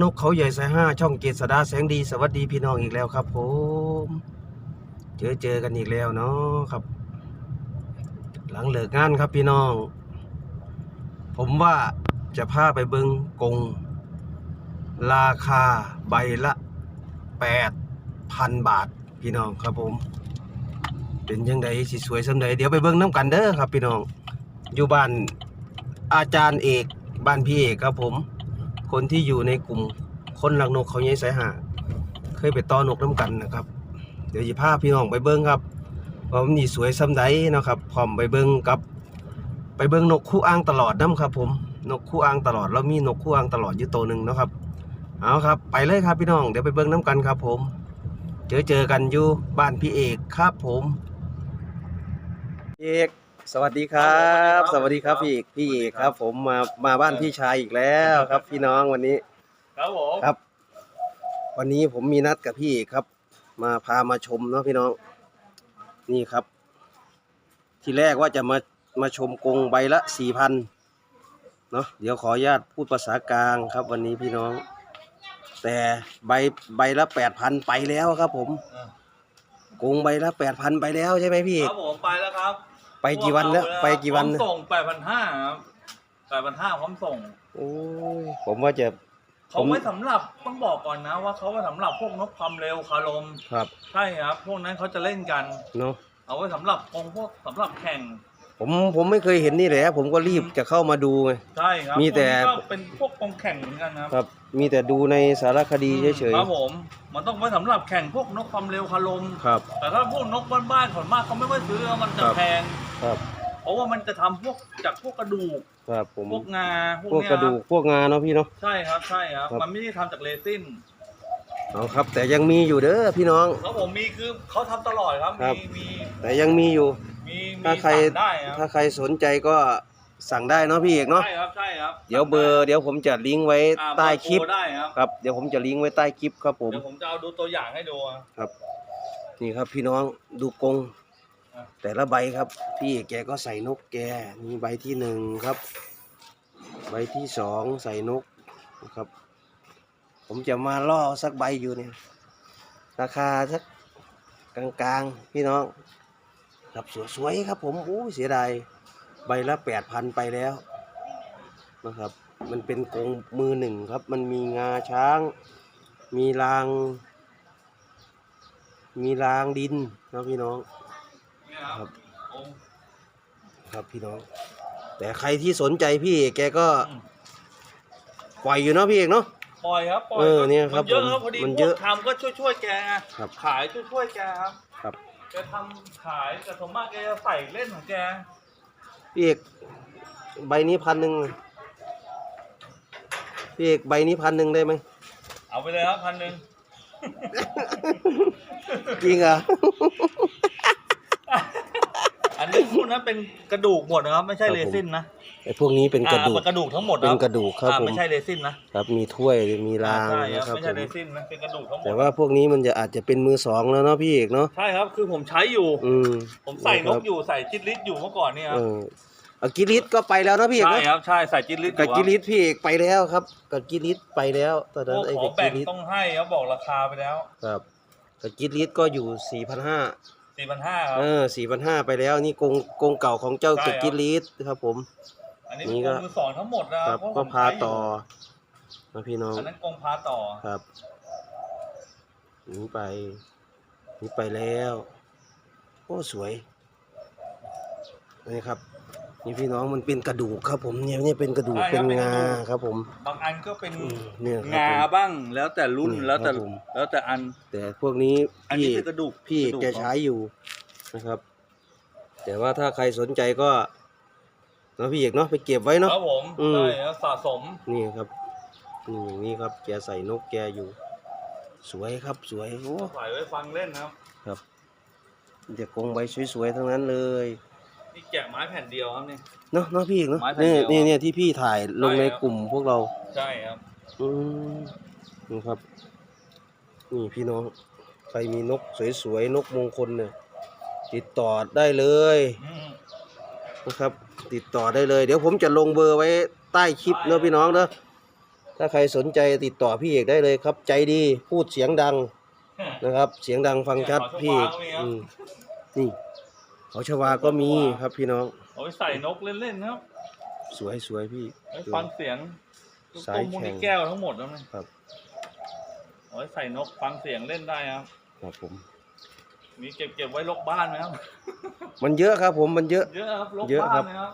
นกเขาใหญ่สายห้าช่องเกษดาแสงดีสวัสดีพี่น้องอีกแล้วครับผมเจอเจอกันอีกแล้วเนาะครับ หลังเลิกงานครับพี่น้อง ผมว่าจะพาไปเบิงกง ราคาใบละแปดพันบาทพี่น้องครับผม เป็นยังไงสิสวยสำใดเดี๋ยวไปเบิ่งน้ำกันเด้อครับพี่น้อง อยู่บ้านอาจารย์เอกบ้านพี่เอกครับผม คนที่อยู่ในกลุ่มคนรักนกเขาใหญ่สายหาเคยไปต้อนกน้ำกันนะครับ เดี๋ยวจะพาพี่น้องไปเบิ่งครับว่ามันนี่สวยสำใดเนาะครับพร้อมไปเบิ่งกับ ไปเบิ่งนกคู่อ้างตลอดน้ำครับผมนกคู่อ้างตลอดแล้วมีนกคู่อ้างตลอดอยู่ตัวหนึ่งนะครับเอาครับ ไปเลยครับพี่น้องเดี๋ยวไปเบิ่งน้ำกันครับ ผม เจอเจอกันอยู่บ้านพี่เอกครับผม เอก สวัสดีครับ สวัสดีครับพี่เอกพี่เอกครับ ผมมามาบ้านพี่ชายอีกแล้วครับ พี่น้องวันนี้ครับผมครับ วันนี้ผมมีนัดกับพี่เอกครับ มาพามาชมเนาะพี่น้อง นี่ครับ ทีแรกว่าจะมามาชมกรงใบละสี่พันเนาะเดี๋ยวขออนุญาตพูดภาษากลางครับ วันนี้พี่น้อง แต่ใบใบละแปดพันไปแล้วครับ ผมกรงใบละแปดพันไปแล้วใช่ไหมพี่เอคกรับผมไปแล้วครับ ไปกี่วันแล้ว ไปกี่วันพร้อนะมส่งแปดพันห้าครับแปดพันห้าพร้อมส่ง โอ้ยผมว่าจะ เขาผมไม่สำหรับต้องบอกก่อนนะ ว่าเขาไว้สำหรับพวกนกความเร็วคารมครับ ใช่ครับ พวกนั้นเขาจะเล่นกันเนาะเอาไว้สำหรับกงพวกสำหรับแข่ง ผมผมไม่เคยเห็นนี่แหละ ผมก็รีบจะเข้ามาดูไง ใช่ครับมีแต่ พวกนี้ก็เป็นพวกกงแข่งเหมือนกันนะครับครับ มีแต่ดูในสารคดีเฉยครับผม มันต้องไว้สำหรับแข่งพวกนกความเร็วคารม ๆ ครับ แต่ถ้าพวกนกบ้านๆส่วนมากเขาไม่ค่อยซื้อมันจะครับ แพง ครับเพราะว่ามันจะทำพวกจากพวกกระดูก ครับผมพวกงา พวกพวกเนี้ยกระดูกพวกงาเนาะพี่เนาะ ใช่ครับ ใช่ครับ ครับ มันไม่ได้ทำจากเรซินเอาครับ แต่ยังมีอยู่เด้อพี่น้องแล้วผมมีคือเขาทำตลอดครับ ครับ มีมีแต่ยังมีอยู่มีมี ถ้าใครสั่งได้คถ้ารับใครสนใจก็สั่งได้เนาะพี่เอกเนาะใช่ครับใช่ครับเดี๋ยวเบอร์เดี๋ยวผมจะลิงก์ไว้อ่าใต้คลิปเบอร์โทรได้ครับ ครับเดี๋ยวผมจะลิงก์ไว้ใต้คลิปครับผมเดี๋ยวผมจะเอาดูตัวอย่างให้ดูอะครับ นี่ครับพี่น้องดูกรงอะ แต่ละใบครับ พี่แกก็ใส่นกแกนี่ใบที่หนึ่งครับ ใบที่สองใส่นกนะครับ ผมจะมาล่อสักใบอยู่เนี่ยราคาสักกลางๆพี่น้อง ครับสวยๆครับผมโอ้ยเสียดายใบละแปดพันไปแล้วนะครับ มันเป็นกรงมือหนึ่งครับ มันมีงาช้าง มีราง มีรางดินนะพี่น้องเนี่ยคครัรับบโอ้ครับพี่น้อง แต่ใครที่สนใจพี่แกก็อืมปล่อยอยู่เนาะพี่เอกเนาะปล่อยครับปล่อยเออเนี่ยครับมันเยอะครับผมพอดีมันพเยวอะกทำก็ช่วยช่วยๆแกไงครับขายช่วยช่วยๆแกครับครับ แกทำขายแต่สมมากแกจะใส่เล่นของแก พี่เอกใบนี้พันหนึ่งพี่เอกใบนี้พันหนึ่งได้ไหม เอาไปเลยครับพันหนึ่ง จริงเหรอ อันนี้พวกนั้นเป็นกระดูกหมดนะครับ ไม่ใช่ครับเรผมซินนะไอ้พวกนี้เป็นกระดูก อ่าเป็นกระดูกทั้งหมดเป็นกระดูกครับอ่าผม ไม่ใช่เรซินนะครับ มีถ้วยมีรางใช่นะคครัรับบไม่ใช่ผมเรซินนะเป็นกระดูกทั้งหมดแต่ว่าพวกนี้มันจะอาจจะเป็นมือสองแล้วเนาะพี่เอกเนาะใช่ครับ คือผมใช้อยู่ อืมผมใส่นครักบอยู่ใส่จิตลิสอยู่เมื่อก่อนเนี่ยคเอรับอเอากิริสก็ไปแล้วเนาะพี่เอกใช่เนาะครับใช่ใส่จิตลิสกับกิริสพี่เอกไปแล้วครับกับกิริสไปแล้วตอนพนั้นวกไอ้ขอกับแบ่กิงริสต้องให้เขาบอกราคาไปแล้ว ครับกับกิริสก็อยู่สี่พันห้า สี่พันห้าครับ เออสี่พันห้าไปแล้วนี่กรงกรงเก่าของเจ้าใช่เก็บครับกิริสครับผม อันนี้นี่เป็นก็กงมือสองทั้งหมดนะครับเพราะก็ผมพาใช้ยู่ต่อนะพี่น้อง อันนั้นกงพาต่อ ครับหนีไปหนีไปแล้ว โอ้ สวย นี่ครับ นี่พี่น้องมันเป็นกระดูกครับผมเนี่ยเนี่ยเป็นกระดูกใช่เป็ครับนเป็นกระงาดูก ครับผมบางอันก็เป็นอืมเนี่ยครับงาผม บ้างแล้วแต่รุ่นอืมแล้วแต่ครับผม แล้วแต่อัน แต่พวกนี้อันพี่นี้เป็นกระดูกพี่ระดูแกใช้อยู่นะครับ แต่ว่าถ้าใครสนใจก็เนาะพี่เอกเนาะไปเก็บไว้เนาะ ครับผมอืมใช่ครับสะสม นี่ครับนี่อย่างนี้ครับแกใส่นกแกอยู่ สวยครับสวยโอ้ ใส่ไว้ฟังเล่นนะครับครับมีแต่กรงใบสวยๆทั้งนั้นเลย นี่แกะไม้แผ่นเดียวครับนี่เนาะเนาะพี่เอกเนาะไม้แผ่นนี่เดียวนี่เนี่ยที่พี่ถ่ายลงใช่ในครับกลุ่มพวกเรา ใช่ครับ อืมนี่ครับ นี่พี่น้อง ใครมีนกสวยๆ นกมงคลเนี่ยติดต่อได้เลยอืมนะครับ ติดต่อได้เลย เดี๋ยวผมจะลงเบอร์ไว้ใต้คลิปเนอะพี่น้องเนอะถ้าใครสนใจติดต่อพี่เอกได้เลยครับ ใจดีพูดเสียงดังนะครับ เสียงดังฟังชัดพี่เอกอืมนี่ เขาชวาก็มีครับพี่น้อง เอาไปใส่นกเล่นๆครับสวยสวยพี่ไว้ฟังเสียงสายตุ้มมูแข่งนี่แก้วทั้งหมดแล้วไหมครับเอาไว้ใส่นกฟังเสียงเล่นได้ครับครับผมมีเก็บเก็บไว้ลกบ้านไหมครับมันเยอะครับ ผมมันเยอะ เยอะครับลกเยอะบ้าครันบนะครับ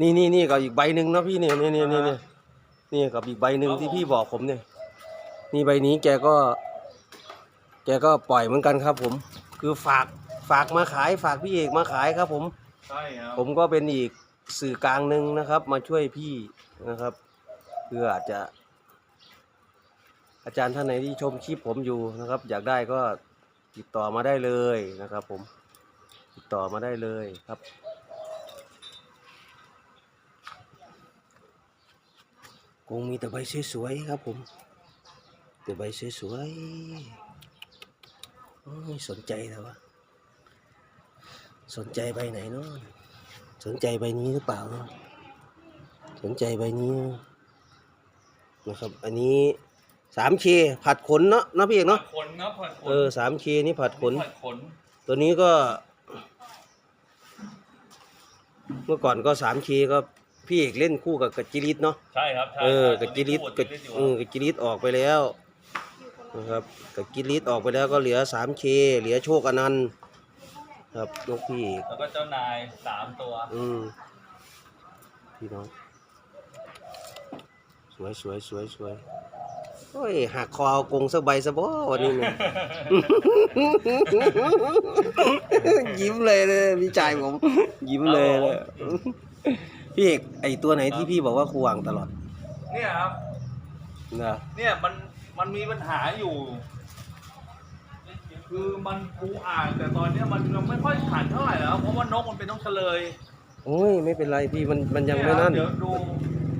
นี่นี่นี่กับอีกใบหนึ่งเนาะพี่เนี่ยนี่นี่นี่อ่านี่นี่กับอีกใบหนึ่งครับที่ผมพี่บอกผมเนี่ย นี่ใบนี้แกก็ แกก็ปล่อยเหมือนกันครับ ผม คือฝาก ฝากมาขายฝากพี่เอกมาขายครับ ผม ใช่ครับผมก็เป็นอีกสื่อกลางหนึ่งนะครับ มาช่วยพี่นะครับเพื่ออาจจะ อาจารย์ท่านไหนที่ชมคลิปผมอยู่นะครับ อยากได้ก็ติดต่อมาได้เลยนะครับ ผมติดต่อมาได้เลยครับ คงมีแต่ใบสวยๆครับ ผมแต่ใบสวยๆโอ้ยสนใจแล้ววะ สนใจใบไหนเนาะสนใจใบนี้หรือเปล่าเนาะสนใจใบนี้นะครับ อันนี้สามเคผัดขนเนาะเนาะพี่เอกเนาะผัดขนครับผัดขนเออสามเคนี่ผัดขน ผัดขน ตัวนี้ก็ เมื่อก่อนก็สามเคก็พี่เอกเล่นคู่กับกัจจิริตเนาะ ใช่ครับใช่เออใช่กับกิริตตัวกับนี้เออกับกิริตออกไปแล้วนะครับกับกิริตออกไปแล้วก็เหลือสามเคเหลือโชคอนันต์ ครับนกพี่เอกแล้วก็เจ้านายสามตัว อืมพี่น้อง สวยสวยสวยสวยโอ้ยหักคอเอากงสักใบสะบ่วันนี้เนี่ย ยิ้มเลยเลยพี่ชายผม ยิ้มเลยเลย พี่เอกไอตัวไหนที่พี่บอกว่าครูวางตลอดเนี่ยครับ นะ เนี่ยมันมันมีปัญหาอยู่ คือมันปูอ่างแต่ตอนเนี้ยมันยังไม่ค่อยขันเท่าไหร่แล้วเพราะว่านกมันเป็นนกเฉลยโอ้ยไม่เป็นไรพี่มันมันยังไม่เยครับนั่น เดี๋ยวดู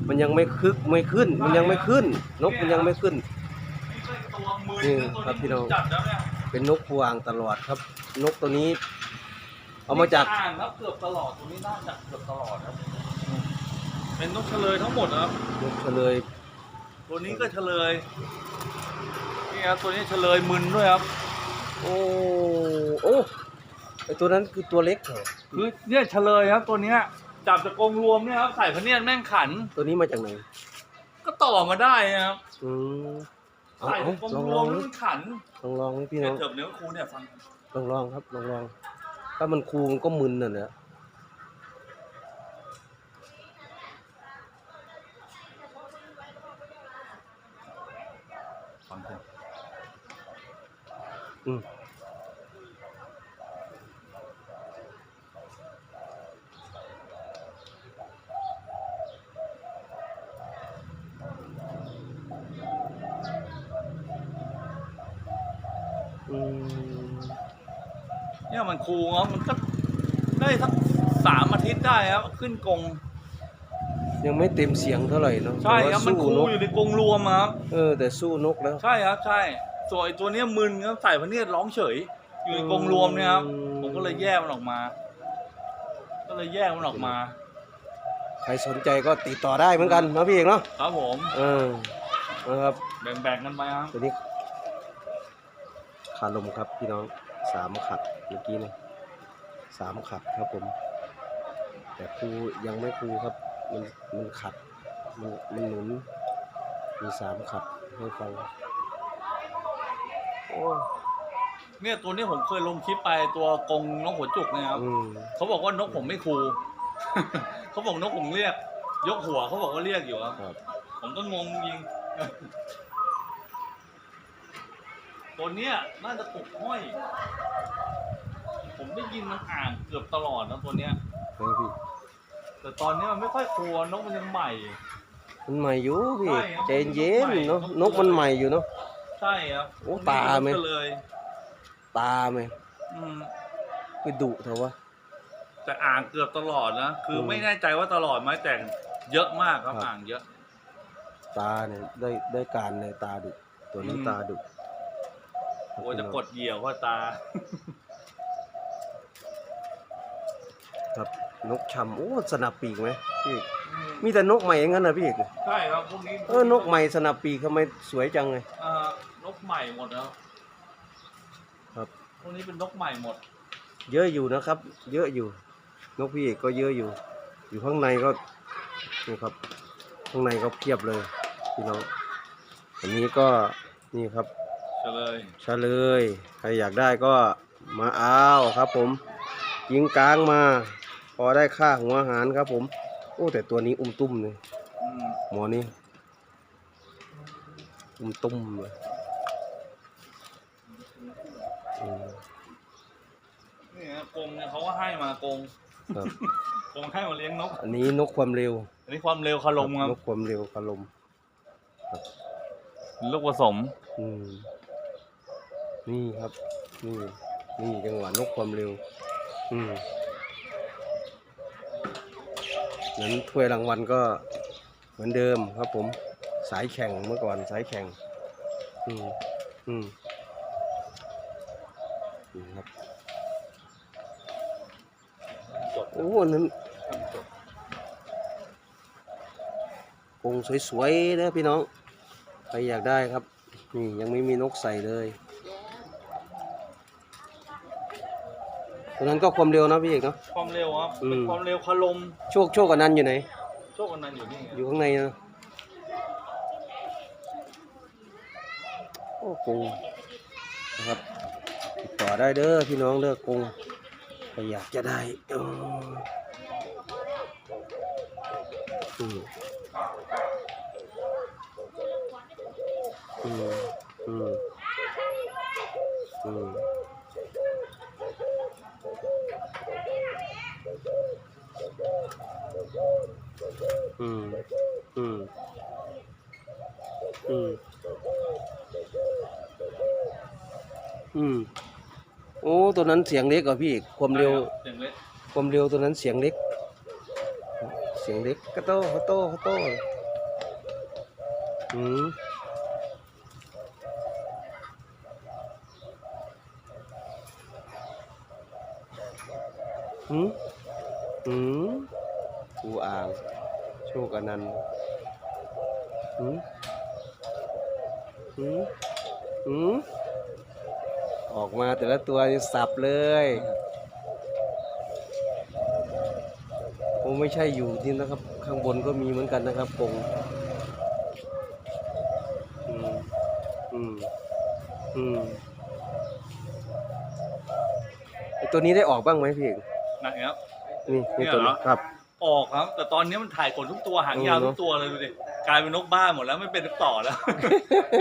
มันยังไม่คึกไม่ขึ้น มันยังไม่ขึ้น นกมันยังไม่ขึ้น นี่ก็ตัวมือนี่นะตัวครับพี่น้อง จัดแล้วเนี่ยเป็นนกพวางตลอดครับ นกตัวนี้ เอามาจากอ่างครับเกือบตลอดตัวนี้น่าจะเกือบตลอดครับ เป็นนกเฉลยทั้งหมดครับ นกเฉลยตัวนี้ก็เฉลย นี่ครับตัวนี้เฉลยมึนด้วยครับ โอ้โอ้ไอตัวนั้นคือตัวเล็กเหรอคือเนี่ยเฉลยครับตัวเนี้ยจับจากกรงรวมเนี่ยครับใส่พะเนียดแม่งขัน ตัวนี้มาจากไหนก็ต่อมาได้นะครับอืมเอาใส่เอากรงลองรลวอมงแล้วดิมันขันลองลองนี่พี่น้เนี่อยงเถิบเนื้อครูเนี่ยฟังลองลองครับลองลองถ้ามันคูมันก็มึนน่ะเนี่ย ฟังเถอะ อืมอืม เนี่ยมันครูครับมันก็ได้สักสามอาทิตย์ได้ครับขึ้นกรงยังไม่เต็มเสียงเท่าไหร่เนาะใช่ครับแต่ว่ามันครูสู้นกอยู่ในกรงรวมครับเออแต่สู้นกแล้ว ใช่ครับใช่ ส่วนไอ้ตัวเนี้ยมึนครับใส่พะเนียดร้องเฉย อยู่ในกรงรวมเนี่ยครับอืมผมก็เลยแยกมันออกมา ก็เลยแยกมันออกมา ใครสนใจก็ติดต่อได้เหมือนกันเนาะพี่เอกเนาะครับผม เออนะครับแบ่งๆกันไปครับ ตัวนี้ขาลมครับพี่น้องสามขัดเมื่อกี้นะสามขัดครับผม แต่ครูยังไม่ครูครับ มันมันขัด มันมันหนุนมีสามขัดให้ฟังโอ้ เนี่ยตัวนี้ผมเคยลงคลิปไปตัวกรงนกหัวจุกเนะครับอืมเขาบอกว่านกผมไม่คู เขาบอกนกผมเรียก ยกหัวเขาบอกว่าเรียกอยู่ครับ ครับ ผมก็งงจริง ตัวเนี้ยน่าจะตกห้อย ผมได้ยินมันอ่างเกือบตลอดนะตัวเนี้ยให้พี่แต่ตอนนี้มันไม่ค่อยครัวนกมันยังใหม่ มันใหม่อยู่พี่ใช่ครับใจเย็นมันใหม่เนาะครับนกมันใหม่อยู่เนาะ ใช่ครับโอ้ตาไหม ก็เลยตาไหมอืมไปดุเถอะวะ แต่อ่างเกือบตลอดนะ คืออม ไม่แน่ใจว่าตลอดไหมแต่เยอะมากครับครับอ่างเยอะ ตาเนี่ยได้ได้การในตาดุตัวนี้อืม ตาดุโอ้ยจะกดเหยี่ยวเพราะตา ครับนกชำโอ้สนับปีกไหมพี่อืมมีแต่นกใหม่อย่างนั้นนะพี่เอกใช่ครับพวกนี้เออนกใหม่สนับปีกทำไมสวยจังเลย เอ่อนก ใหม่หมดแล้วครับ พวกนี้เป็นนกใหม่หมด เยอะอยู่นะครับ เยอะอยู่ นกพี่เอกก็เยอะอยู่ อยู่ข้างในก็นี่ครับ ข้างในก็เพียบเลยพี่น้องอันนี้ก็นี่ครับเฉลยเฉลยใครอยากได้ก็มาเอาครับ ผมยิงกลางมา พอได้ค่าหัวอาหารครับ ผมโอ้แต่ตัวนี้อุ้มตุ้มเลยอืมหมอนี่อุ้มตุ้มเลยอืม นี่ฮะ กรงเนี่ยเขาก็ให้มากรงครับ กรงให้มาเลี้ยงนก อันนี้นกความเร็วอันนี้ความเร็วคารมครับนกความเร็วคารมลูกผสม อืมนี่ครับ นี่ นี่จังหวะนกความเร็ว อืมนั้นถ้วยรางวัลก็เหมือนเดิมครับผม สายแข่งเมื่อก่อนสายแข่ง อืมอืมนี่ครับ จด โอ้อันนั้นจดกรงสวยๆนะพี่น้อง ใครอยากได้ครับ นี่ยังไม่มีนกใส่เลยตัวนั้นก็ความเร็วนะพี่เอกเนาะ ความเร็วครับอืมเป็นความเร็วคารมโชคโชคกับนันอยู่ไหน โชคกันนั้นอยู่นี่ไงอยู่ข้างในนะโอ้กรงนะครับติดต่อได้เด้อพี่น้องเด้อกรง ก็อยากจะได้อ๋ออือืมอืมอืมอืมอืมอืมอืมโอ้ ตัวนั้นเสียงเล็กเหรอพี่ความเร็วเสียงเล็กความเร็วตัวนั้นเสียงเล็ก เสียงเล็กกระโตกระโตกระโตอืมหืมหืมกูอ่างโชคอนันต์หืมหืมหืม ออกมาแต่ละตัวนี่สับเลยคงไม่ใช่อยู่ที่นะครับ ข้างบนก็มีเหมือนกันนะครับกรงอืมอืมอืมไอตัวนี้ได้ออกบ้างไหมพี่เอกนะครับ นี่เนี่นี่ยตัวเหรนี้อครับ ออกครับ แต่ตอนนี้มันถ่ายขนทุกตัวหางยาวเออเนทุอะกตัวเลยดูดิกลายเป็นนกบ้าหมดแล้วไม่เป็นนกต่อแล้ว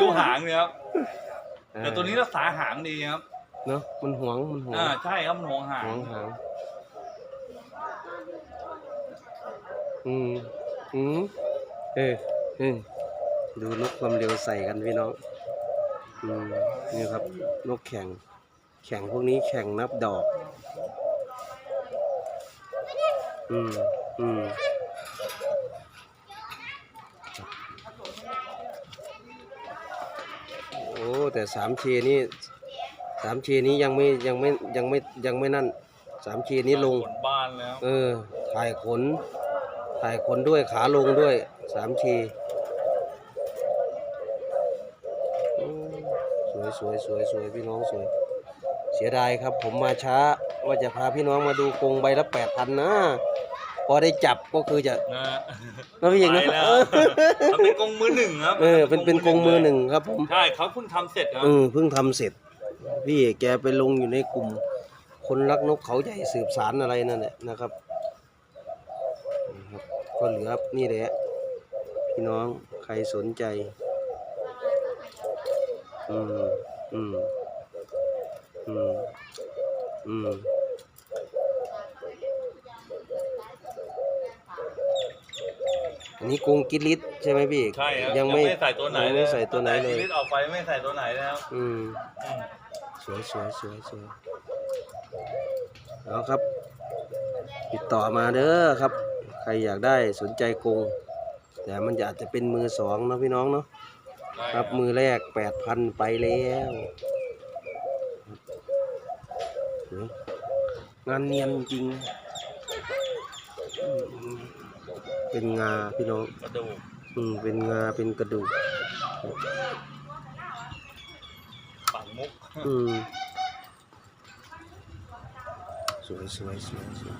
ดูหางเนี่ยครับ แต่ตัวนี้รักษาหางดีครับเนาะมันหวงมันหวงอ่าใช่ครับมันห่วงหางหวงหางอืมอืมเออเออดูนกความเร็วใส่กันพี่น้องอืมนี่ครับนกแข่ง แข่งพวกนี้แข่งนับดอก อืมอืม อ้แต่สามเชนี่สามเชนี้ยังไม่ยังไม่ยังไม่ยังไม่นั่นสามเชนี้ลงขนบ้านแล้ว เออถ่ายขนถ่ายขนด้วยขาลงด้วยสามทีสวยสวยสวยสวยพี่น้องสวย เสียดายครับผมมาช้าว่าจะพาพี่น้องมาดูกรงใบละแปดพันนะ พอได้จับก็คือจะนะแล้วพี่เองไปนะแล้วมันเป็นกรงมือหนึ่งครับเออเป็นเป็นกรงมือหนึ่งครับผมใช่เขาเพิ่งทำเสร็จครับเออเพิ่งทำเสร็จ พี่แกไปลงอยู่ในกลุ่ม คนรักนกเขาใหญ่สืบสารอะไรนั่นแหละนะครับนะครับ ก็เหลือนี่แหละพี่น้องใครสนใจ อืมอืมอืมอืม นนี้กรงกิลิตใช่ไหมพี่เอกใช่ครับยังไม่ใส่ตัวไหนยังไม่ใส่ตัวไหนเลยชีวิตออกไปไม่ใส่ตัวไหนนะครับอืมอืมสวยสวยสวยสวยเอาครับ ติดต่อมาเด้อครับ ใครอยากได้สนใจกรงแต่มันจะอาจจะเป็นมือสองเนาะพี่น้องเนาะได้ครับมือแรกแปดพันไปแล้วสวยงานเนียนจริงอืม เป็นงาพี่น้องกระดูกอืมเป็นงาเป็นกระดูกปังมุกอืมสวยสวยสวยสวย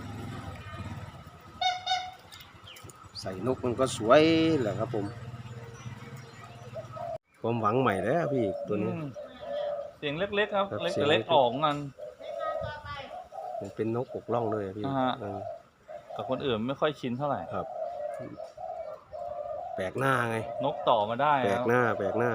ใส่นกมันก็สวยแหละครับผมความหวังใหม่แล้วพี่ตัวนี้ อืมเสียงเล็กๆครับครับเล็กเสียแต่งเล็เล็ก กออกงัน มันเป็นนกอกล่องเลยอะพี่อ่าฮะ อืม กับคนอื่นไม่ค่อยชินเท่าไหร่ครับ แปลกหน้าไง นกต่อมาได้แปลคกรับหน้า แปลกหน้า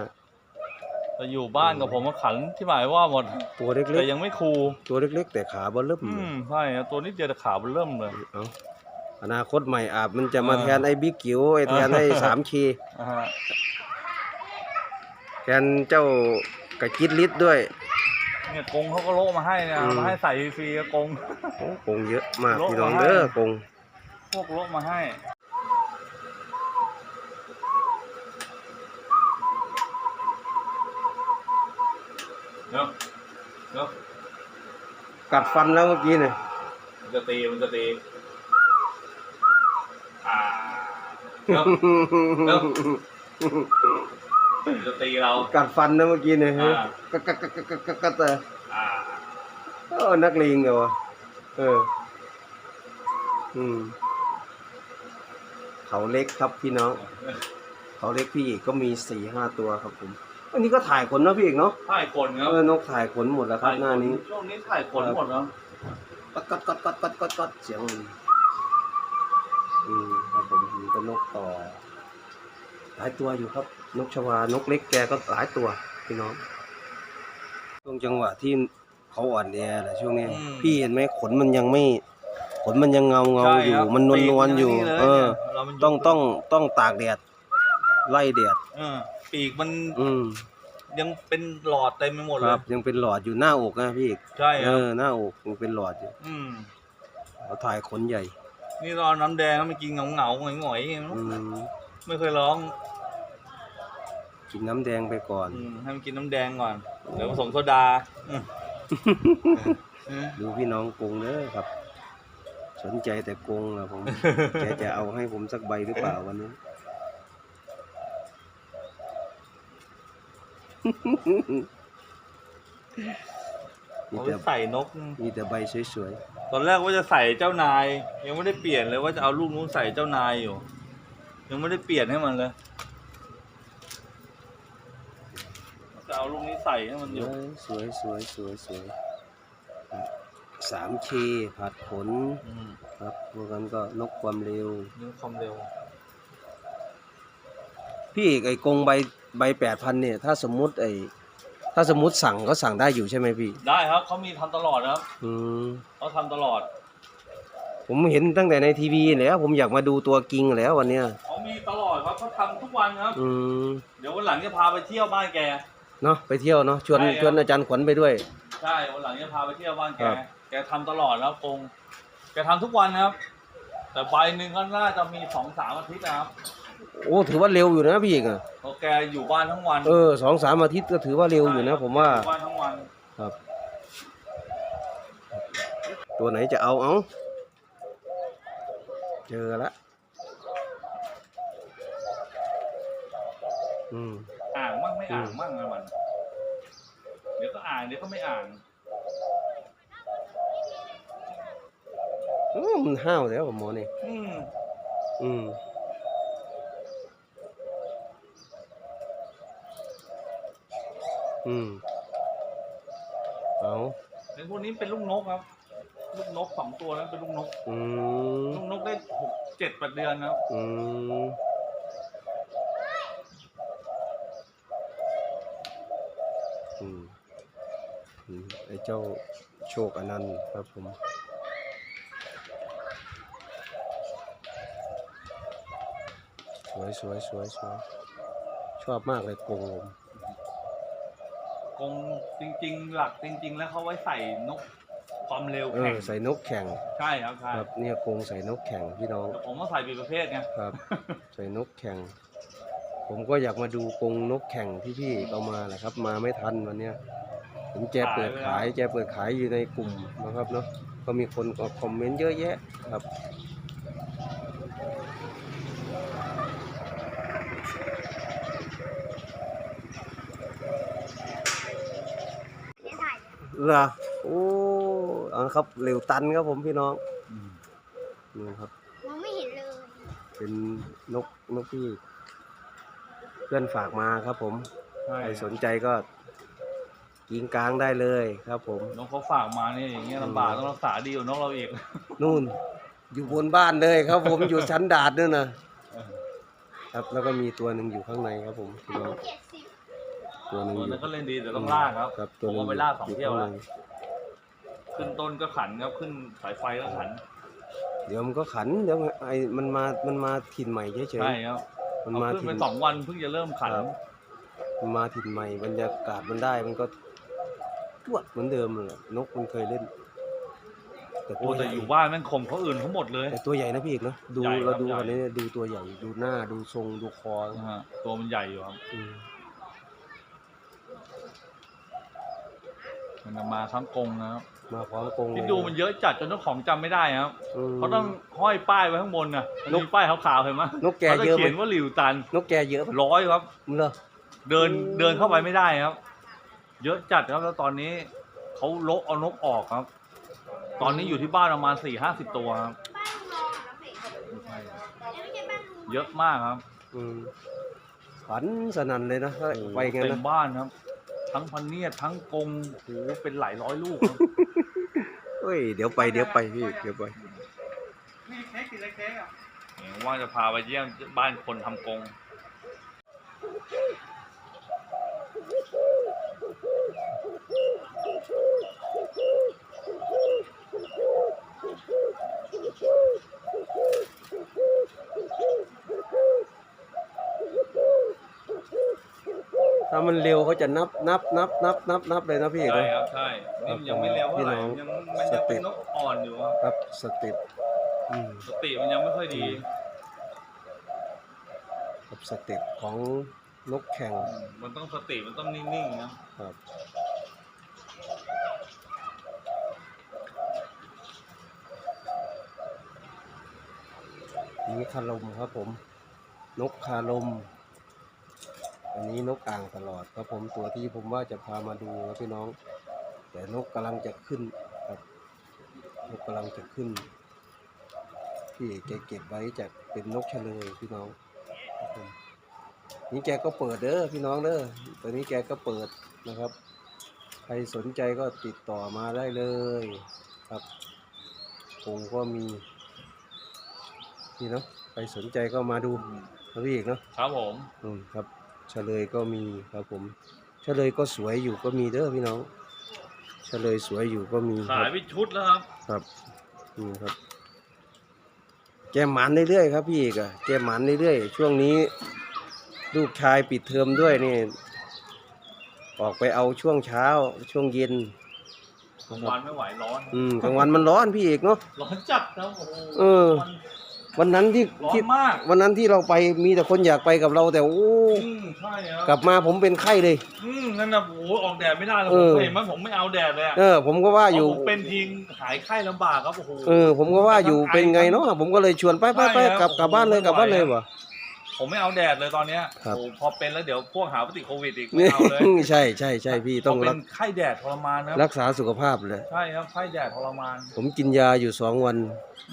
แต่อยู่บ้านกับผมมาขันที่หมายว่าหมด ตัวเล็แต่กยังไม่คูๆตัวเล็ก ๆ แต่ขาบอลเริ่มอืมใช่ครับตัวนี้เดียวแต่ขามันเริ่มเลย เอาอนาคตใหม่อาจมันจะมาเออแทนไอ้บิ๊กกิ๋วไอ้แทนไอ้เออสามคีอ่าฮะแทนเจ้ากระจิตลิศด้วย เนี่ยกงเขาก็โละมาให้นะอืม มาให้ใส่ฟรีๆกับกงโอ้กงเยอะมากโลกพี่น้องมาให้เด้อกง พวกโละมาให้ เนาะเนาะกัดฟันแล้วเมื่อกี้เนี่ยมันจะตีมันจะตีอ่าเนาะเนอะมันจะตีเรากัดฟันนะเมื่อกี้เนี่ยอ่ากัดกัดกัดกัดกัดกัดกัดแต่อ่าเออนักเลงเหรอวะเออ อืม เขาเล็กครับพี่น้อง เขาเล็กพี่เอกก็มีสี่ห้าตัวครับผม อันนี้ก็ถ่ายขนเนาะพี่เอกเนาะถ่ายคนครับเออนกถ่ายขนหมดแล้วครับ หน้านี้ช่วงนี้ถ่ายคนหมดแล้วกัดกัดกัดกัดกัดกัดกัดเสียงมันอืมครับผมมีก็นกต่อ หลายตัวอยู่ครับ นกชวานกเล็กแกก็หลายตัวพี่น้องช่วงจังหวะที่เขาอ่อนแอแหละช่วงนี้อืม พี่เห็นไหมขนมันยังไม่ ขนมันยังเงาเงาใช่อยู่ครับมันนวลนวลๆอยู่ปีกมันเออนี่เลยเนี่ยเรามันต้องต้องต้องตากแดดไล่แดด เออ ปีกมันอืมยังเป็นหลอดเต็มไปหมดคเลรัย บ ยังเป็นหลอดอยู่หน้าอกนะพี่ใช่เอครับอหน้าอกยังเป็นหลอดอยู่อืมเขาถ่ายขนใหญ่นี่เราเอาน้ำแดงมากินเหงาเหงาๆหงอยหงอยๆอืมไม่เคยร้องกินน้ำแดงไปก่อน อืมให้มันกินน้ำแดงก่อนเดี๋ยวผสมโซดาอืมอืมดูพี่น้องกงเด้อครับ สนใจแต่กงนะผม แกจะเอาให้ผมสักใบหรือเปล่าวันนี้ มีเอาแต่ไปใส่นก มีแต่ใบสวยตอนแรกว่าจะใส่เจ้านาย ยังไม่ได้เปลี่ยนเลยว่าจะเอาลูกนู้นใส่เจ้านายอยู่ ยังไม่ได้เปลี่ยนให้มันเลยจะเอาลูกนี้ใส่ให้มันอยู่ๆสวยสวยสวยสวยสามเคผัดขนอืมครับพวกนั้นก็นกความเร็ว นี่ความเร็วพี่เอกไอ้กงใบ ใบแปดพันเนี่ยถ้าสมมุติไอ้ถ้าสมมุติสั่งก็สั่งได้อยู่ใช่ไหมพี่ ได้ครับเขามีทำตลอดนะครับอืมเขาทำตลอดผมเห็นตั้งแต่ในทีวีแล้ว ผมอยากมาดูตัวกิงแล้ววันเนี้ยเขามีตลอดครับเขาทำทุกวันครับ อืมเดี๋ยววันหลังจะพาไปเที่ยวบ้านแก เนาะไปเที่ยวเนาะชวนใช่ครับ ชวนอาจารย์ขวัญไปด้วย ใช่วันหลังจะพาไปเที่ยวบ้านแก ครับ แกทำตลอดแล้วกงแกทำทุกวันนะครับ แต่ใบหนึ่งก็น่าจะมีสองสามอาทิตย์นะครับ โอ้ถือว่าเร็วอยู่นะพี่เอกอะเพราะแกอยู่บ้านทั้งวันเออสองสามอาทิตย์ก็ถือว่าเร็วอยู่นะ ผมว่าอยู่บ้านทั้งวันครับ ตัวไหนจะเอาเอาเจอละอืม อ่างมั่งไม่อ่างอืมมั่งนะมัน เดี๋ยวก็อ่างเดี๋ยวก็ไม่อ่างอืมมันห้าวแล้วผมหมอนี่อืมอืม อืมเอาไอ้พวกนี้เป็นลูกนกครับ ลูกนกสองตัวนั้นเป็นลูกนก อืมลูกนกได้หกเจ็ดแปดเดือนนะครับ อืมอืมอืมไอ้เจ้าโชคอนันต์ครับผม สวยสวยสวยสวยชอบมากเลยกรงผม กงจริง ๆ หลักจริง ๆ แล้วเขาไว้ใส่นกความเร็วเอแข่องใส่นกแข่งใช่ครับใช่ครับเนี่ยกรงใส่นกแข่งพี่น้อง แต่ผมก็ใส่เป็นประเภทไงครับ ใส่นกแข่ง ผมก็อยากมาดูกรงนกแข่งที่พี่เอามาแหละครับ มาไม่ทันวันเนี้ยเห็นแจเปิดขายแจเปิดขายอยู่ในกลุ่มนะครับเนาะก็มีคนก็คอมเมนต์เยอะแยะครับ เหรอโอ้เอาครับเหลวตันครับผมพี่น้องนี่ครับ มองไม่เห็นเลย เป็นนกนกที่เพื่อนฝากมาครับผมใช่ใครสนใจก็กิงกลางได้เลยครับผม นกเขาฝากมานี่อย่างเงี้ยลำบากต้องรักษาดีกว่านกเราอีกนู่น อยู่บนบ้านเลยครับผมอยู่ชั้นดาดนู่นนะครับแล้วก็มีตัวหนึ่งอยู่ข้างในครับผมพี่น้องเจ็ดสิบ ตัวหนึ่งตัวอยู่นั้นก็เล่นดีแต่ต้องล่ากครับครับผตัวมหนึงเอาไปล่ากสองอยู่เที่ยวข้างแล้วในขึ้นต้นก็ขันครับขึ้นสายไฟก็ขันเดี๋ยวมันก็ขันเดี๋ยวไอ้มันมามันมาถิ่นใหม่เฉยใช่ครับๆมันเอามาขึ้นถิ่ไปน สองวันเพิ่งจะเริ่มขันครับมันมาถิ่นใหม่บรรยากาศมันได้มันก็ตวดเหมือนเดิมเลยนกมันเคยเล่น แต่โอ้ตัวใหแต่ญ่อยู่บ้านแม่งข่มเขาอื่นทั้งหมดเลย แต่ตัวใหญ่นะพี่เอกเนอะดูใหญ่ครับเราดูใหญ่กันนี้ดูตัวใหญ่ดูหน้าดูทรงดูคอนะฮะตัวมันใหญ่อยู่ครับ อืม มันจะมาทั้งกรงนะครับมาพร้อมกรงเลยที่ดูมันเยอะจัดจนเจ้าของจำไม่ได้ครับม เขาต้องห้อยป้ายไว้ข้างบนนะมันนก มีป้ายขาวๆเห็นไหมนกแกเขาจะเยอะเขียนไหมว่าหลิวตันนกแกเยอะปะร้อยครับ มึงเหรอ เดินเดินเข้าไปไม่ได้ครับ เยอะจัดครับแล้วตอนนี้เขาลกเอานกออกครับ ตอนนี้อยู่ที่บ้านประมาณสี่ห้าสิบตัวครับบ้านลุงรองนะเด็กไม่ใช่บ้านลุงเยอะมากครับอืมฝันสนั่นเลยนะถ้าไปงั้นเต็นะมบ้านครับ ทั้งพันเนียดทั้งกรงโอ้โหเป็นหลายร้อยลูกครับเฮ้ย เดี๋ยวไปเดี๋ยวไปพี่เดี๋ยวไปเห็นว่าจะพาไปเยี่ยมบ้านคนทำกรงามันเร็วเขาจะนับนับนับนับนับนับเลยนะพี่เอกใช่นะ ครับใช่นี่มันยังไม่เร็วเท่าไหร่พี่น้องยังมันยังเป็นนกอ่อนอยู่ครับครับสเต็ปอืมสติมันยังไม่ค่อยดีครับสเต็ปของนกแข่งมันต้องสติมันต้องนิ่งๆนะครับ นี่คาลมครับผม นกคาลม อันนี้นกอ่างตลอดครับผมตัวที่ผมว่าจะพามาดูครับพี่น้อง แต่นกกำลังจะขึ้นครับนกกำลังจะขึ้น ที่แกเก็บไว้จะเป็นนกเฉลยพี่น้องครับผมนี่แกก็เปิดเด้อพี่น้องเด้อตอนนี้แกก็เปิดนะครับ ใครสนใจก็ติดต่อมาได้เลยครับผมก็มีนี่เนาะใครสนใจก็มาดูนะพี่เอกเนาะครับผมอืมครับ เฉลยก็มีครับผม เฉลยก็สวยอยู่ก็มีเด้อพี่น้อง เฉลยสวยอยู่ก็มีคขารัยบไปชุดแล้วครับ ครับนี่ครับ แกหมันเรื่อยๆครับพี่เอกอะแกหมันเรื่อยๆช่วงนี้ ลูกชายปิดเทอมด้วยนี่ ออกไปเอาช่วงเช้า ช่วงเย็นกลางวันไม่ไหวร้อน อืมกลางวันมันร้อนพี่เอกเนาะ ร้อนจัดครับโอ้โหเออ วัน นั้นที่ร้อนที่มากวันนั้นที่เราไปมีแต่คนอยากไปกับเราแต่โอ้อืมใช่ครับกลับมาผมเป็นไข้เลย อืมนั่นนะโอ้โหออกแดดไม่ได้เลยเอผมอ เห็นไหมผมไม่เอาแดดเลยอะเออ ผมก็ว่าอยู่เพราะผมเป็นทิ้งหายไข้ลำบากครับโอ้โห เออ ผมก็ว่าอยู่เป็นไงเนาะผมก็เลยชวนไปไปไปใช่ครับกลับกลับบ้านเลยโอ้โหกลับบ้านเลยไม่ไหววะผมไม่เอาแดดเลยตอนเนี้ยครับ โอ้พอเป็นแล้วเดี๋ยวพวกหาว่าติดโควิดอีกไม่นี่เอาเลยใช่ใช่ใช่พี่ต้องพเป็รักนไข้แดดทรมานนะรักษาสุขภาพเลย ใช่ครับไข้แดดทรมานผมกินยาอยู่สองวัน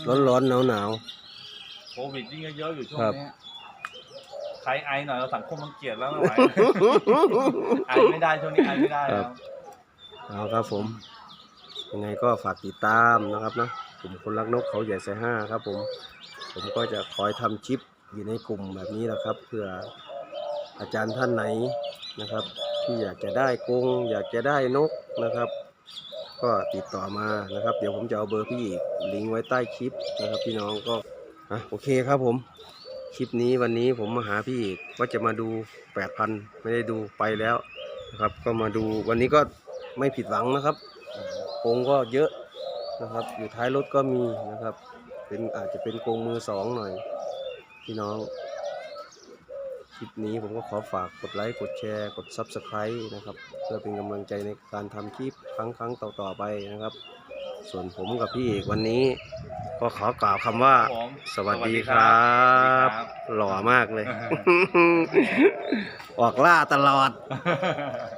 ร้อนร้อนหนาวหนาวโควิดยิ่งเยอะๆอยู่ช่วงครับนี้ใครไอหน่อยเราสังคมมันเกลียดแล้วไม่ไหวไอไม่ได้ช่วงนี้ไอไม่ได้แล้วเอาครับผม ยังไงก็ฝากติดตามนะครับเนาะกลุ่มคนรักนกเขาใหญ่สายห้าครับ ผม ผมก็จะคอยทำคลิปอยู่ในกลุ่มแบบนี้แหละครับเพื่ออาจารย์ท่านไหนนะครับ ที่อยากจะได้กรงอยากจะได้นกนะครับ ก็ติดต่อมานะครับ เดี๋ยวผมจะเอาเบอร์พี่อีกลิงก์ไว้ใต้คลิปนะครับ พี่น้องก็ อะโอเคครับผม คลิปนี้วันนี้ผมมาหาพี่อีกว่าจะมาดู8,000ไม่ได้ดูไปแล้วนะครับ ก็มาดูวันนี้ก็ไม่ผิดหวังนะครับโกงก็เยอะนะครับ อยู่ท้ายรถก็มีนะครับ เป็นอาจจะเป็นโกงมือสองหน่อย พี่น้อง คลิปนี้ผมก็ขอฝากกดไลค์ กดแชร์ กด Subscribe นะครับ เพื่อเป็นกำลังใจในการทำคลิปครั้งครั้งต่อๆไปนะครับ ส่วนผมกับพี่เอกวันนี้ ก็ขอกล่าวคำว่า ครับผมสวัสดีสวัสดีคครัรับบหล่อมากเลย ออกล่าตลอดบ